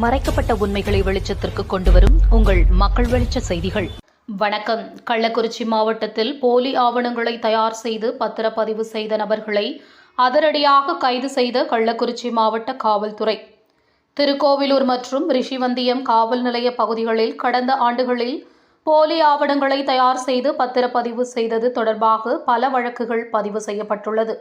மறைக்கப்பட்ட உண்மைகளை வெளிச்சத்திற்கு கொண்டு வரும் உங்கள் மக்கள் வெளிச்ச செய்திகள். வணக்கம். கள்ளக்குறிச்சி மாவட்டத்தில் போலி ஆவணங்களை தயார் செய்து பத்திரப்பதிவு செய்த நபர்களை அதிரடியாக கைது செய்த கள்ளக்குறிச்சி மாவட்ட காவல்துறை. திருக்கோவிலூர் மற்றும் ரிஷிவந்தியம் காவல் நிலைய பகுதிகளில் கடந்த ஆண்டுகளில் போலி ஆவணங்களை தயார் செய்து பத்திரப்பதிவு செய்தது தொடர்பாக பல வழக்குகள் பதிவு செய்யப்பட்டுள்ளது.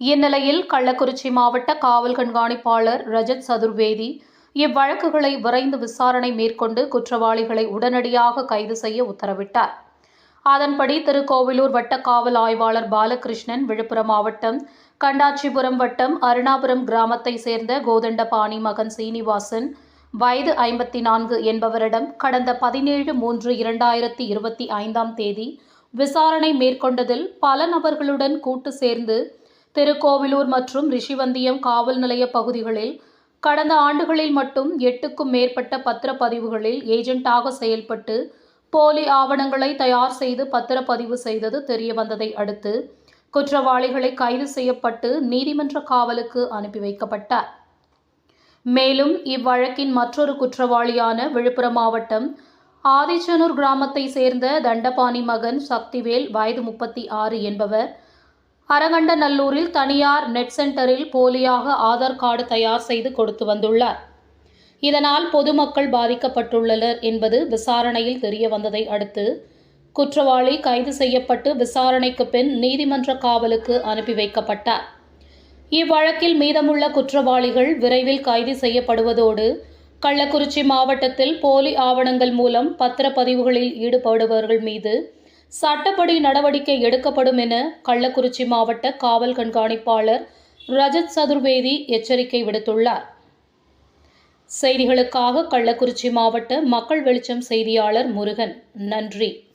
இந்நிலையில் கள்ளக்குறிச்சி மாவட்ட காவல் கண்காணிப்பாளர் ரஜத் சதுர்வேதி இவ்வழக்குகளை விரைந்து விசாரணை மேற்கொண்டு குற்றவாளிகளை உடனடியாக கைது செய்ய உத்தரவிட்டார். அதன்படி திருக்கோவிலூர் வட்ட காவல் ஆய்வாளர் பாலகிருஷ்ணன் விழுப்புரம் மாவட்டம் கண்டாச்சிபுரம் வட்டம் அருணாபுரம் கிராமத்தை சேர்ந்த கோதண்டபாணி மகன் சீனிவாசன் வயது ஐம்பத்தி நான்கு என்பவரிடம் கடந்த பதினேழு மூன்று இரண்டாயிரத்தி இருபத்தி ஐந்தாம் தேதி விசாரணை மேற்கொண்டதில் பல நபர்களுடன் கூட்டு சேர்ந்து திருக்கோவிலூர் மற்றும் ரிஷிவந்தியம் காவல் நிலைய பகுதிகளில் கடந்த ஆண்டுகளில் மட்டும் எட்டுக்கும் மேற்பட்ட பத்திரப்பதிவுகளில் ஏஜென்ட்டாக செயல்பட்டு போலி ஆவணங்களை தயார் செய்து பத்திரப்பதிவு செய்தது தெரியவந்ததை அடுத்து குற்றவாளிகளை கைது செய்யப்பட்டு நீதிமன்ற காவலுக்கு அனுப்பி வைக்கப்பட்டார். மேலும் இவ்வழக்கின் மற்றொரு குற்றவாளியான விழுப்புரம் மாவட்டம் ஆதிச்சனூர் கிராமத்தை சேர்ந்த தண்டபாணி மகன் சக்திவேல் வயது முப்பத்தி ஆறு என்பவர் அரகண்டநல்லூரில் தனியார் நெட் சென்டரில் போலியாக ஆதார் கார்டு தயார் செய்து கொடுத்து வந்துள்ளார். இதனால் பொதுமக்கள் பாதிக்கப்பட்டுள்ளனர் என்பது விசாரணையில் தெரிய வந்ததை அடுத்து குற்றவாளி கைது செய்யப்பட்டு விசாரணைக்கு பின் நீதிமன்ற காவலுக்கு அனுப்பி வைக்கப்பட்டார். இவ்வழக்கில் மீதமுள்ள குற்றவாளிகள் விரைவில் கைது செய்யப்படுவதோடு கள்ளக்குறிச்சி மாவட்டத்தில் போலி ஆவணங்கள் மூலம் பத்திரப்பதிவுகளில் ஈடுபடுபவர்கள் மீது சட்டப்படி நடவடிக்கை எடுக்கப்படும் என கள்ளக்குறிச்சி மாவட்ட காவல் கண்காணிப்பாளர் ரஜத் சதுர்வேதி எச்சரிக்கை விடுத்துள்ளார். செய்திகளுக்காக கள்ளக்குறிச்சி மாவட்ட மக்கள் வெளிச்சம் செய்தியாளர் முருகன். நன்றி.